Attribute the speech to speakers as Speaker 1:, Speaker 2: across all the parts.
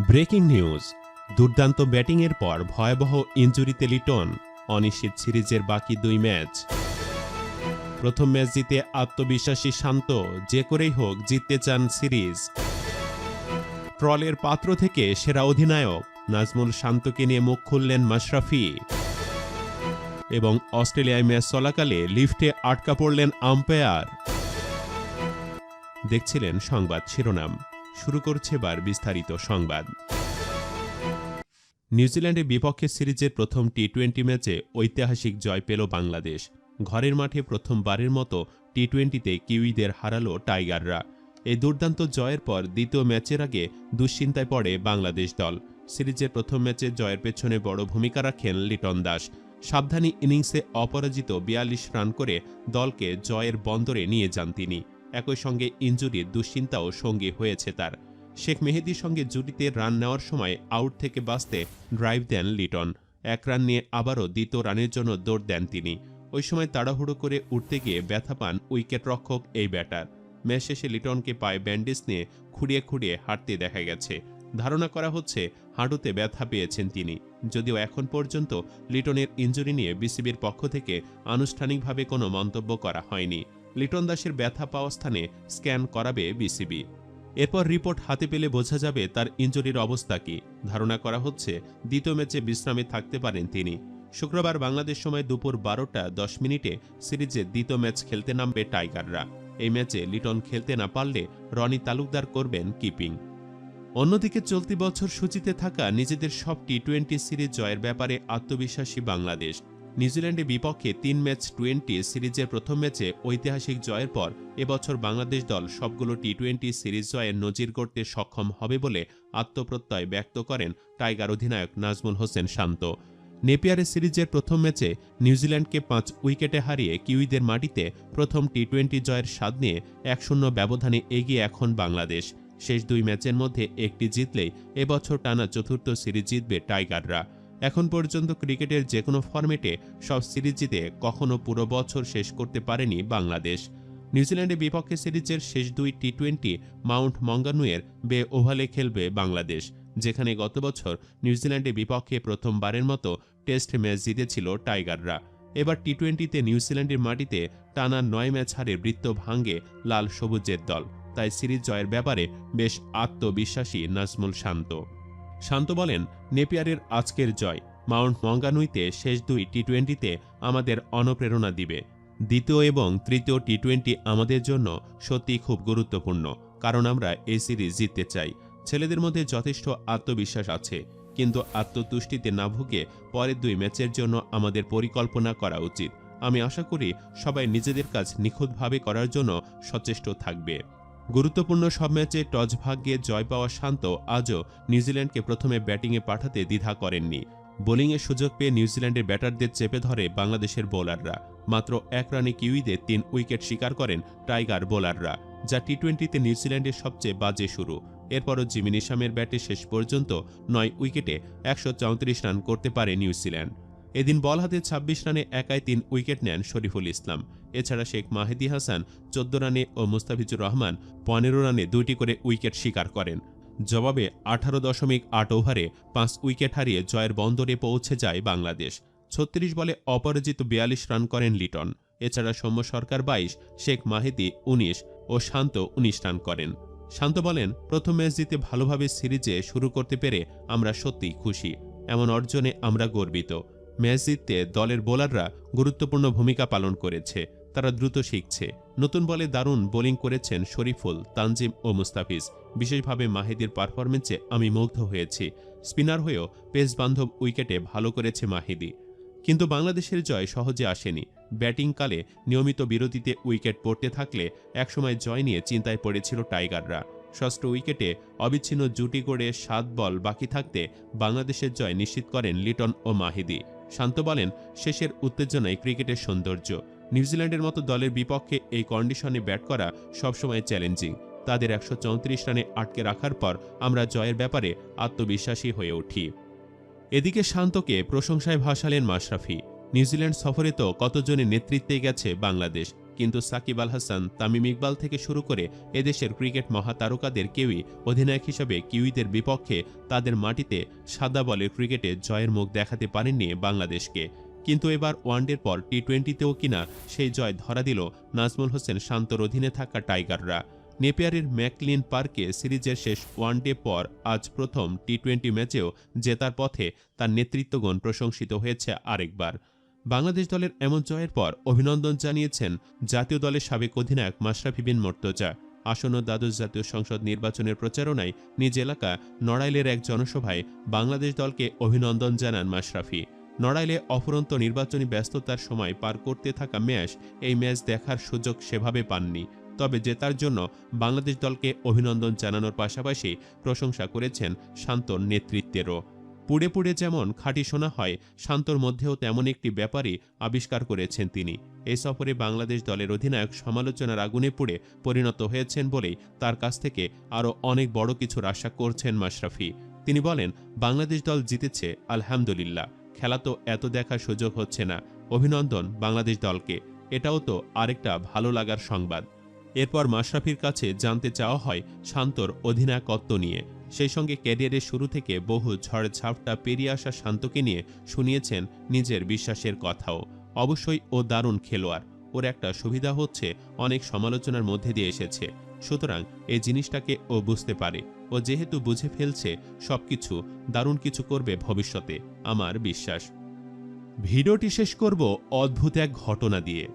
Speaker 1: Breaking news, দুর্দান্ত ব্যাটিংয়ের পর ভয়াবহ ইঞ্জুরিতে লিটন, অনিশ্চিত সিরিজের বাকি দুই ম্যাচ। প্রথম ম্যাচ জিতে আত্মবিশ্বাসী শান্ত, যে করেই হোক জিততে চান সিরিজ। ট্রলের পাত্র থেকে সেরা অধিনায়ক নাজমুল শান্তকে নিয়ে মুখ খুললেন মাশরাফি। এবং অস্ট্রেলিয়ায় ম্যাচ চলাকালে লিফটে আটকা পড়লেন আম্পায়ার। দেখছিলেন সংবাদ শিরোনাম। শুরু করছে এবার বিস্তারিত সংবাদ। নিউজিল্যান্ডের বিপক্ষে সিরিজের প্রথম টি টোয়েন্টি ম্যাচে ঐতিহাসিক জয় পেল বাংলাদেশ। ঘরের মাঠে প্রথমবারের মতো টি টোয়েন্টিতে কিউইদের হারালো টাইগাররা। এই দুর্দান্ত জয়ের পর দ্বিতীয় ম্যাচের আগে দুশ্চিন্তায় পড়ে বাংলাদেশ দল। সিরিজের প্রথম ম্যাচে জয়ের পেছনে বড় ভূমিকা রাখেন লিটন দাস। সাবধানী ইনিংসে অপরাজিত বিয়াল্লিশ রান করে দলকে জয়ের বন্দরে নিয়ে যান তিনি। একই সঙ্গে ইঞ্জুরির দুশ্চিন্তাও সঙ্গী হয়েছে তার। শেখ মেহেদির সঙ্গে জুটিতে রান নেওয়ার সময় আউট থেকে বাঁচতে ড্রাইভ দেন লিটন। এক রান নিয়ে আবারও দ্বিতীয় রানের জন্য দৌড় দেন তিনি। ওই সময় তাড়াহুড়ো করে উঠতে গিয়ে ব্যথা পান উইকেট রক্ষক এই ব্যাটার। ম্যাচ শেষে লিটনকে পায়ে ব্যান্ডেজ নিয়ে খুঁড়িয়ে খুঁড়িয়ে হাঁটতে দেখা গেছে। ধারণা করা হচ্ছে, হাঁটুতে ব্যথা পেয়েছেন তিনি। যদিও এখন পর্যন্ত লিটনের ইঞ্জুরি নিয়ে বিসিবির পক্ষ থেকে আনুষ্ঠানিকভাবে কোনো মন্তব্য করা হয়নি। লিটন দাসের ব্যথা পাওয়া স্থানে স্ক্যান করাবে বিসিবি। এরপর রিপোর্ট হাতে পেলে বোঝা যাবে তার ইঞ্জুরির অবস্থা কি। ধারণা করা হচ্ছে, দ্বিতীয় ম্যাচে বিশ্রামে থাকতে পারেন তিনি। শুক্রবার বাংলাদেশ সময় দুপুর বারোটা দশ মিনিটে সিরিজে দ্বিতীয় ম্যাচ খেলতে নামবে টাইগাররা। এই ম্যাচে লিটন খেলতে না পারলে রনি তালুকদার করবেন কিপিং। অন্যদিকে চলতি বছর সূচিতে থাকা নিজেদের সব টি টোয়েন্টি সিরিজ জয়ের ব্যাপারে আত্মবিশ্বাসী বাংলাদেশ। নিউজিল্যান্ডের বিপক্ষে তিন ম্যাচ টোয়েন্টি সিরিজের প্রথম ম্যাচে ঐতিহাসিক জয়ের পর এবছর বাংলাদেশ দল সবগুলো টি টোয়েন্টি সিরিজ জয়ের নজির করতে সক্ষম হবে বলে আত্মপ্রত্যয় ব্যক্ত করেন টাইগার অধিনায়ক নাজমুল হোসেন শান্ত। নেপিয়ারের সিরিজের প্রথম ম্যাচে নিউজিল্যান্ডকে পাঁচ উইকেটে হারিয়ে কিউইদের মাটিতে প্রথম টি টোয়েন্টি জয়ের স্বাদ নিয়ে এক শূন্য ব্যবধানে এগিয়ে এখন বাংলাদেশ। শেষ দুই ম্যাচের মধ্যে একটি জিতলেই এবছর টানা চতুর্থ সিরিজ জিতবে টাইগাররা। এখন পর্যন্ত ক্রিকেটের যে কোনো ফরম্যাটে সব সিরিজ জিতে কখনো পুরো বছর শেষ করতে পারেনি বাংলাদেশ। নিউজিল্যান্ডের বিপক্ষে সিরিজের শেষ দুই টি টোয়েন্টি মাউন্ট মঙ্গানুয়ের বে ওভালে খেলবে বাংলাদেশ, যেখানে গত বছর নিউজিল্যান্ডের বিপক্ষে প্রথমবারের মতো টেস্ট ম্যাচ জিতেছিল টাইগাররা। এবার টি টোয়েন্টিতে নিউজিল্যান্ডের মাটিতে টানা নয় ম্যাচ হারে বৃত্ত ভাঙ্গে লাল সবুজের দল, তাই সিরিজ জয়ের ব্যাপারে বেশ আত্মবিশ্বাসী নাজমুল শান্ত। শান্ত বলেন, নেপিয়ারের আজকের জয়। মাউন্ট মঙ্গানুইতে শেষ দুই টি টোয়েন্টিতে আমাদের অনুপ্রেরণা দিবে। দ্বিতীয় এবং তৃতীয় টি টোয়েন্টি আমাদের জন্য সত্যি খুব গুরুত্বপূর্ণ, কারণ আমরা এই সিরিজ জিততে চাই। ছেলেদের মধ্যে যথেষ্ট আত্মবিশ্বাস আছে, কিন্তু আত্মতুষ্টিতে না ভুগে পরের দুই ম্যাচের জন্য আমাদের পরিকল্পনা করা উচিত। আমি আশা করি সবাই নিজেদের কাজ নিখুঁতভাবে করার জন্য সচেষ্ট থাকবে। গুরুত্বপূর্ণ সব ম্যাচে টস ভাগ্যে জয় পাওয়া শান্ত আজও নিউজিল্যান্ডকে প্রথমে ব্যাটিংয়ে পাঠাতে দ্বিধা করেননি। বোলিংয়ের সুযোগ পেয়ে নিউজিল্যান্ডের ব্যাটারদের চেপে ধরে বাংলাদেশের বোলাররা। মাত্র এক রানে কিউইদের তিন উইকেট শিকার করেন টাইগার বোলাররা, যা টি টোয়েন্টিতে নিউজিল্যান্ডের সবচেয়ে বাজে শুরু। এরপরও জিমি নিশামের ব্যাটে শেষ পর্যন্ত নয় উইকেটে একশো চৌত্রিশ রান করতে পারে নিউজিল্যান্ড। এদিন বল হাতে ২৬ রানে একাই তিন উইকেট নেন শরীফুল ইসলাম। এছাড়া শেখ মাহেদি হাসান চোদ্দ রানে ও মুস্তাফিজুর রহমান পনেরো রানে দুইটি করে উইকেট শিকার করেন। জবাবে আঠারো দশমিক আট ওভারে পাঁচ উইকেট হারিয়ে জয়ের বন্দরে পৌঁছে যায় বাংলাদেশ। ছত্রিশ বলে অপরাজিত বিয়াল্লিশ রান করেন লিটন। এছাড়া সৌম্য সরকার বাইশ, শেখ মাহেদি উনিশ ও শান্ত উনিশ রান করেন। শান্ত বলেন, প্রথম ম্যাচ জিতে ভালোভাবে সিরিজে শুরু করতে পেরে আমরা সত্যিই খুশি। এমন অর্জনে আমরা গর্বিত। ম্যাচ জিততে দলের বোলাররা গুরুত্বপূর্ণ ভূমিকা পালন করেছে। তারা দ্রুত শিখছে। নতুন বলে দারুণ বোলিং করেছেন শরীফুল, তানজিম ও মুস্তাফিজ। বিশেষভাবে মাহিদির পারফরমেন্সে আমি মুগ্ধ হয়েছি। স্পিনার হয়েও পেস বান্ধব উইকেটে ভালো করেছে মাহিদি। কিন্তু বাংলাদেশের জয় সহজে আসেনি। ব্যাটিংকালে নিয়মিত বিরতিতে উইকেট পড়তে থাকলে একসময় জয় নিয়ে চিন্তায় পড়েছিল টাইগাররা। ষষ্ঠ উইকেটে অবিচ্ছিন্ন জুটি করে সাত বল বাকি থাকতে বাংলাদেশের জয় নিশ্চিত করেন লিটন ও মাহিদি। শান্ত বলেন, শেষের উত্তেজনায় ক্রিকেটের সৌন্দর্য। নিউজিল্যান্ডের মতো দলের বিপক্ষে এই কন্ডিশনে ব্যাট করা সবসময় চ্যালেঞ্জিং। তাদের একশো চৌত্রিশ রানে আটকে রাখার পর আমরা জয়ের ব্যাপারে আত্মবিশ্বাসী হয়ে উঠি। এদিকে শান্তকে প্রশংসায় ভাসালেন মাশরাফি। নিউজিল্যান্ড সফরে তো কতজনের নেতৃত্বে গেছে বাংলাদেশ? কিন্তু সাকিব আল হাসান, তামিম ইকবাল থেকে শুরু করে এদেশের ক্রিকেট মহাতারকাদের কেউই অধিনায়ক হিসেবে কিউইদের বিপক্ষে তাদের মাটিতে সাদা বলের ক্রিকেটে জয়ের মুখ দেখাতে পারেননি বাংলাদেশকে। কিন্তু এবার ওয়ানডের পর টি টোয়েন্টিতেও কিনা সেই জয় ধরা দিল নাজমুল হোসেন শান্তর অধীনে থাকা টাইগাররা। নেপিয়ারের ম্যাকলিন পার্কে সিরিজের শেষ ওয়ানডে পর আজ প্রথম টি টোয়েন্টি ম্যাচেও জেতার পথে তার নেতৃত্বগণ প্রশংসিত হয়েছে আরেকবার। বাংলাদেশ দলের এমন জয়ের পর অভিনন্দন জানিয়েছেন জাতীয় দলের সাবেক অধিনায়ক মাশরাফি বিন মর্তজা। আসন্ন দ্বাদশ জাতীয় সংসদ নির্বাচনের প্রচারণায় নিজ এলাকা নড়াইলের এক জনসভায় বাংলাদেশ দলকে অভিনন্দন জানান মাশরাফি। নড়াইলে অফুরন্ত নির্বাচনী ব্যস্ততার সময় পার করতে থাকা ম্যাচ এই ম্যাচ দেখার সুযোগ সেভাবে পাননি। তবে জেতার জন্য বাংলাদেশ দলকে অভিনন্দন জানানোর পাশাপাশি প্রশংসা করেছেন শান্তর নেতৃত্বেরও। পুড়ে পুড়ে যেমন খাঁটি শোনা হয়, শান্তর মধ্যেও তেমন একটি ব্যাপারই আবিষ্কার করেছেন তিনি। এই সফরে বাংলাদেশ দলের অধিনায়ক সমালোচনার আগুনে পুড়ে পরিণত হয়েছেন বলেই তার কাছ থেকে আরও অনেক বড় কিছুর আশা করছেন মাশরাফি। তিনি বলেন, বাংলাদেশ দল জিতেছে, আলহামদুলিল্লাহ। খেলা তো এত দেখার সুযোগ হচ্ছে না। অভিনন্দন বাংলাদেশ দলকে। এটাও তো আরেকটা ভালো লাগার সংবাদ। এরপর মাশরাফির কাছে জানতে চাওয়া হয় শান্তর অধিনায়কত্ব নিয়ে। সেই সঙ্গে ক্যারিয়ারের শুরু থেকে বহু ঝড় ঝাপটা পেরিয়ে আসা শান্তকে নিয়ে শুনিয়েছেন নিজের বিশ্বাসের কথাও। অবশ্যই ও দারুণ খেলোয়াড়। ওর একটা সুবিধা হচ্ছে, অনেক সমালোচনার মধ্যে দিয়ে এসেছে। সুতরাং এই জিনিসটাকে ও বুঝতে পারে। ও যেহেতু বুঝে ফেলছে, সবকিছু দারুণ কিছু করবে ভবিষ্যতে, আমার বিশ্বাস। ভিডিওটি শেষ করব অদ্ভুত এক ঘটনা দিয়ে।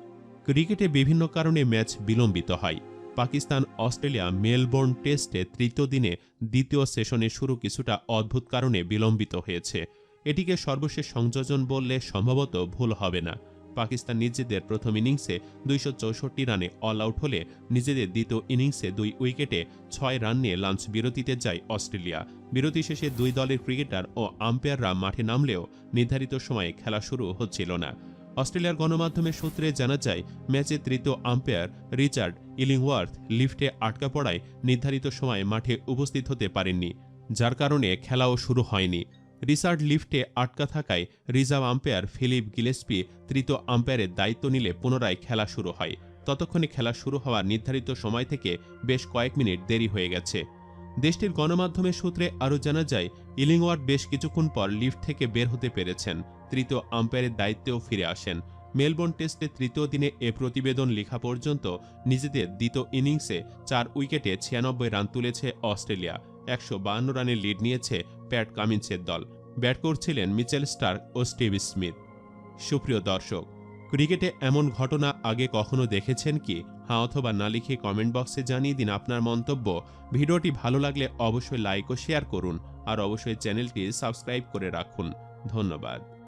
Speaker 1: ক্রিকেটে বিভিন্ন কারণে ম্যাচ বিলম্বিত হয়। পাকিস্তান অস্ট্রেলিয়া মেলবোর্ন টেস্টে তৃতীয় দিনে দ্বিতীয় সেশনে শুরু কিছুটা অদ্ভুত কারণে বিলম্বিত হয়েছে। এটিকে সর্বশেষ সংযোজন বললে সম্ভবত ভুল হবে না। পাকিস্তান নিজেদের প্রথম ইনিংসে দুইশো চৌষট্টি রানে অল আউট হলে নিজেদের দ্বিতীয় ইনিংসে দুই উইকেটে ছয় রান নিয়ে লাঞ্চ বিরতিতে যায় অস্ট্রেলিয়া। বিরতি শেষে দুই দলের ক্রিকেটার ও আম্পায়াররা মাঠে নামলেও নির্ধারিত সময়ে খেলা শুরু হচ্ছিল না। অস্ট্রেলিয়ার গণমাধ্যমের সূত্রে জানা যায়, ম্যাচে তৃতীয় আম্পায়ার রিচার্ড ইলিংওয়ার্থ লিফটে আটকা পড়ায় নির্ধারিত সময়ে মাঠে উপস্থিত হতে পারেননি, যার কারণে খেলাও শুরু হয়নি। রিচার্ড লিফটে আটকা থাকায় রিজার্ভ আম্পায়ার ফিলিপ গিলেসপি তৃতীয় আম্পায়ারের দায়িত্ব নিলে পুনরায় খেলা শুরু হয়। ততক্ষণে খেলা শুরু হওয়ার নির্ধারিত সময় থেকে বেশ কয়েক মিনিট দেরি হয়ে গেছে। দেশটির গণমাধ্যমের সূত্রে আরও জানা যায় ইলিংওয়ার্ড বেশ কিছুক্ষণ পর লিফট থেকে বের হতে পেরেছেন। তৃতীয় আম্পায়ারের দায়িত্বেও ফিরে আসেন। মেলবোর্ন টেস্টে তৃতীয় দিনে এ প্রতিবেদন লেখা পর্যন্ত নিজেদের দ্বিতীয় ইনিংসে চার উইকেটে ছিয়ানব্বই রান তুলেছে অস্ট্রেলিয়া। একশো রানের লিড নিয়েছে প্যাট কামিন্সের দল। ব্যাট করছিলেন মিচেল স্টার্ক ও স্টিভ স্মিথ। সুপ্রিয় দর্শক, ক্রিকেটে এমন ঘটনা আগে কখনো দেখেছেন কি? হ্যাঁ অথবা না লিখে কমেন্ট বক্সে জানিয়ে দিন আপনার মন্তব্য। ভিডিওটি ভালো লাগলে অবশ্যই লাইক ও শেয়ার করুন, আর অবশ্যই চ্যানেলটি সাবস্ক্রাইব করে রাখুন। ধন্যবাদ।